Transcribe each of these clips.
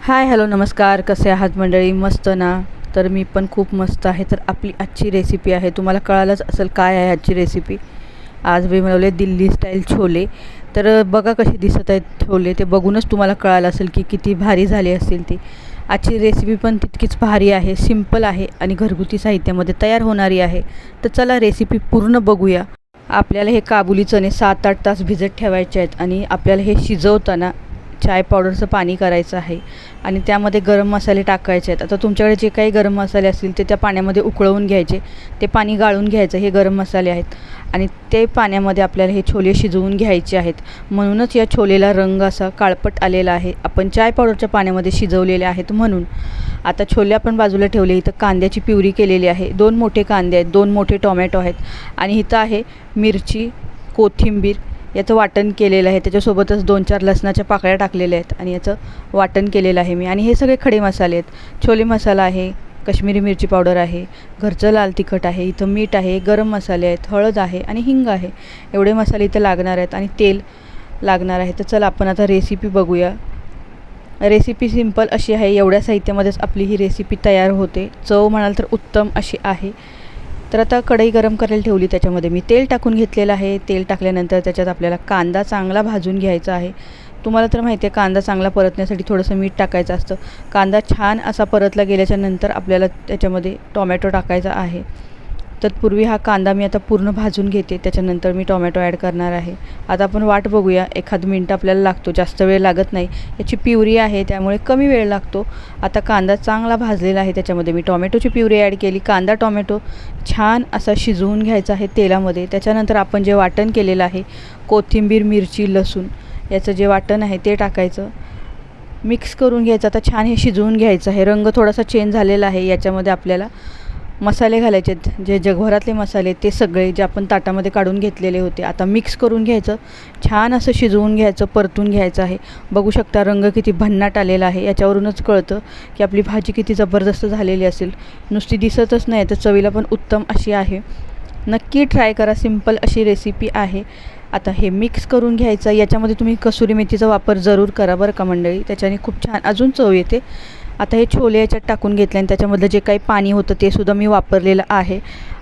Hi hello नमस्कार. कसे आहात मंडळी? मस्त ना? तर मी पण खूप मस्त आहे. तर आपली आजची रेसिपी आहे. तुम्हाला कळालंच असेल काय आहे आजची रेसिपी आज मी बनवले दिल्ली स्टाईल छोले. तर बघा कसे दिसत आहेत छोले. ते बघूनच तुम्हाला कळालं असेल की किती भारी झाली असतील ती. आजची रेसिपी पण तितकीच भारी आहे सिंपल आहे आणि घरगुती साहित्यामध्ये तयार होणारी आहे. तर चला रेसिपी पूर्ण बघूया. आपल्याला हे काबुली चणे सात आठ तास भिजत ठेवायचे आहेत आणि आपल्याला हे शिजवताना चाय पावडरचं पाणी करायचं आहे. आणि त्यामध्ये गरम मसाले टाकायचे आहेत. आता तुमच्याकडे जे काही गरम मसाले असतील ते त्या पाण्यामध्ये उकळवून घ्यायचे. ते पाणी गाळून घ्यायचं हे गरम मसाले आहेत. आणि ते पाण्यामध्ये आपल्याला हे छोले शिजवून घ्यायचे आहेत. म्हणूनच या छोलेला रंग असा काळपट आलेला आहे. आपण चाय पावडरच्या पाण्यामध्ये शिजवलेले आहेत म्हणून. आता छोले आपण बाजूला ठेवले. इथं कांद्याची प्युरी केलेली आहे. दोन मोठे कांदे आहेत दोन मोठे टोमॅटो आहेत. आणि इथं आहे मिरची कोथिंबीर याचं वाटण केलेलं आहे. त्याच्यासोबतच दोन चार लसणाच्या पाकळ्या टाकलेल्या आहेत आणि याचं वाटण केलेलं आहे मी. आणि हे सगळे खडे मसाले आहेत. छोले मसाला आहे कश्मीरी मिरची पावडर आहे घरचं लाल तिखट आहे इथं मीठ आहे गरम मसाले आहेत हळद आहे आणि हिंग आहे. एवढे मसाले इथं लागणार आहेत आणि तेल लागणार आहे. तर चल आपण आता रेसिपी बघूया. रेसिपी सिंपल अशी आहे. एवढ्या साहित्यामध्येच आपली ही रेसिपी तयार होते. चव म्हणाल तर उत्तम अशी आहे. तर आता कढई गरम करायला ठेवली त्याच्यामध्ये. मी तेल टाकून घेतलेलं आहे. तेल टाकल्यानंतर त्याच्यात आपल्याला कांदा चांगला भाजून घ्यायचा आहे. तुम्हाला तर माहिती आहे कांदा चांगला परतण्यासाठी थोडंसं मीठ टाकायचं असतं. कांदा छान असा परतला गेल्याच्यानंतर आपल्याला त्याच्यामध्ये टोमॅटो टाकायचा आहे. तत्पूर्वी हा कांदा मी आता पूर्ण भाजून घेते. त्याच्यानंतर मी टोमॅटो ॲड करणार आहे. आता आपण वाट बघूया. एखाद मिनटं आपल्याला लागतो. जास्त वेळ लागत नाही. याची प्युरी आहे त्यामुळे कमी वेळ लागतो. आता कांदा चांगला भाजलेला आहे. त्याच्यामध्ये मी टोमॅटोची प्युरी ॲड केली. कांदा टोमॅटो छान असा शिजवून घ्यायचा आहे तेलामध्ये. त्याच्यानंतर आपण जे वाटण केलेलं आहे कोथिंबीर मिरची लसूण याचं जे वाटण आहे ते टाकायचं. मिक्स करून घ्यायचं. आता छान हे शिजवून घ्यायचं आहे. रंग थोडासा चेंज झालेला आहे याच्यामध्ये आपल्याला. मसाले घालायचे. आहेत जे जगभरातले मसाले ते सगळे जे आपण ताटामध्ये काढून घेतलेले होते आता मिक्स करून घ्यायचं. छान असं शिजवून घ्यायचं परतून घ्यायचं आहे. बघू शकता रंग किती भन्नाट आलेला आहे. याच्यावरूनच कळतं की आपली भाजी किती जबरदस्त झालेली असेल. नुसती दिसतच नाही तर चवीला पण उत्तम अशी आहे. नक्की ट्राय करा. सिंपल अशी रेसिपी आहे. आता हे मिक्स करून घ्यायचं. याच्यामध्ये तुम्ही कसुरी मेथीचा वापर जरूर करा बरं का मंडळी? त्याच्याने खूप छान अजून चव येते. आता हे छोले याच्यात टाकून घेतले आणि त्याच्यामधलं जे काही पाणी होतं ते सुद्धा मी वापरलेलं आहे.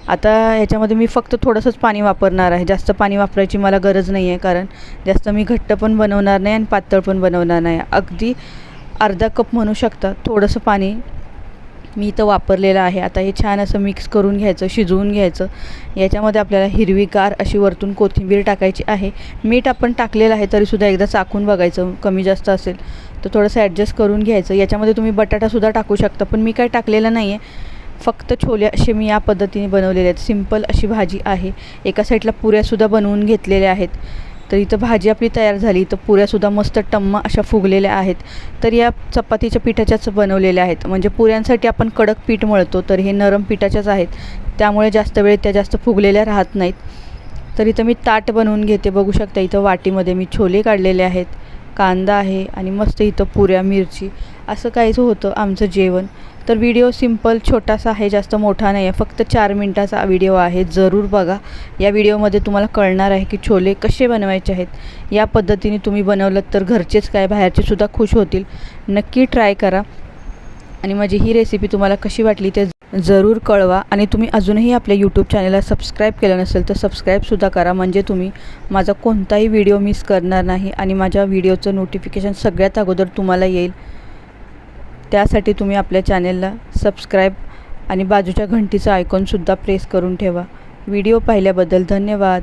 आता ह्याच्यामध्ये मी फक्त थोडंसंच पाणी वापरणार आहे. जास्त पाणी वापरायची मला गरज नाही आहे कारण जास्त मी घट्ट पण बनवणार नाही आणि पातळ पण बनवणार नाही. अगदी अर्धा कप म्हणू शकता थोडंसं पाणी मी इथं वापरलेलं आहे. आता हे छान असं मिक्स करून घ्यायचं शिजवून घ्यायचं. याच्यामध्ये आपल्याला हिरवीगार अशी वरतून कोथिंबीर टाकायची आहे. मीठ आपण टाकलेलं आहे तरीसुद्धा एकदा चाकून बघायचं कमी जास्त असेल तर थोडंसं ॲडजस्ट करून घ्यायचं. याच्यामध्ये तुम्ही बटाटासुद्धा टाकू शकता पण मी काय टाकलेलं नाही आहे फक्त छोले असे मी या पद्धतीने बनवलेले आहेत. सिंपल अशी भाजी आहे. एका साईडला पुऱ्यासुद्धा बनवून घेतलेल्या आहेत. तर इथं भाजी आपली तयार झाली. तर पुऱ्यासुद्धा मस्त टम्म अशा फुगलेल्या आहेत. तर या चपातीच्या पिठाच्याच बनवलेल्या आहेत. म्हणजे पुऱ्यांसाठी आपण कडक पीठ मळतो तर हे नरम पिठाच्याच आहेत. त्यामुळे जास्त वेळ त्या जास्त फुगलेल्या राहत नाहीत. तर इथं मी ताट बनवून घेते. बघू शकता इथं वाटीमध्ये मी छोले काढलेले आहेत. कांदा आहे आणि मस्त इथं पुऱ्या मिरची असं काहीच होतं आमचं जेवण. तर व्हिडिओ सिंपल छोटासा आहे जास्त मोठा नाही आहे. फक्त चार मिनटाचा व्हिडिओ आहे. जरूर बघा. या व्हिडिओमध्ये तुम्हाला कळणार आहे की छोले कसे बनवायचे आहेत. या पद्धतीने तुम्ही बनवलं तर घरचेच काय बाहेरचेसुद्धा खुश होतील. नक्की ट्राय करा. आणि माझी ही रेसिपी तुम्हाला कशी वाटली ते जरूर कळवा. आणि तुम्ही अजूनही आपल्या यूट्यूब चॅनलला सबस्क्राईब केलं नसेल तर सबस्क्राईबसुद्धा करा. म्हणजे तुम्ही माझा कोणताही व्हिडिओ मिस करणार नाही आणि माझ्या व्हिडिओचं नोटिफिकेशन सगळ्यात अगोदर तुम्हाला येईल. त्यासाठी तुम्ही आपल्या चॅनेलला सबस्क्राईब आणि बाजूच्या घंटीचं आयकॉनसुद्धा प्रेस करून ठेवा. व्हिडिओ पाहिल्याबद्दल धन्यवाद.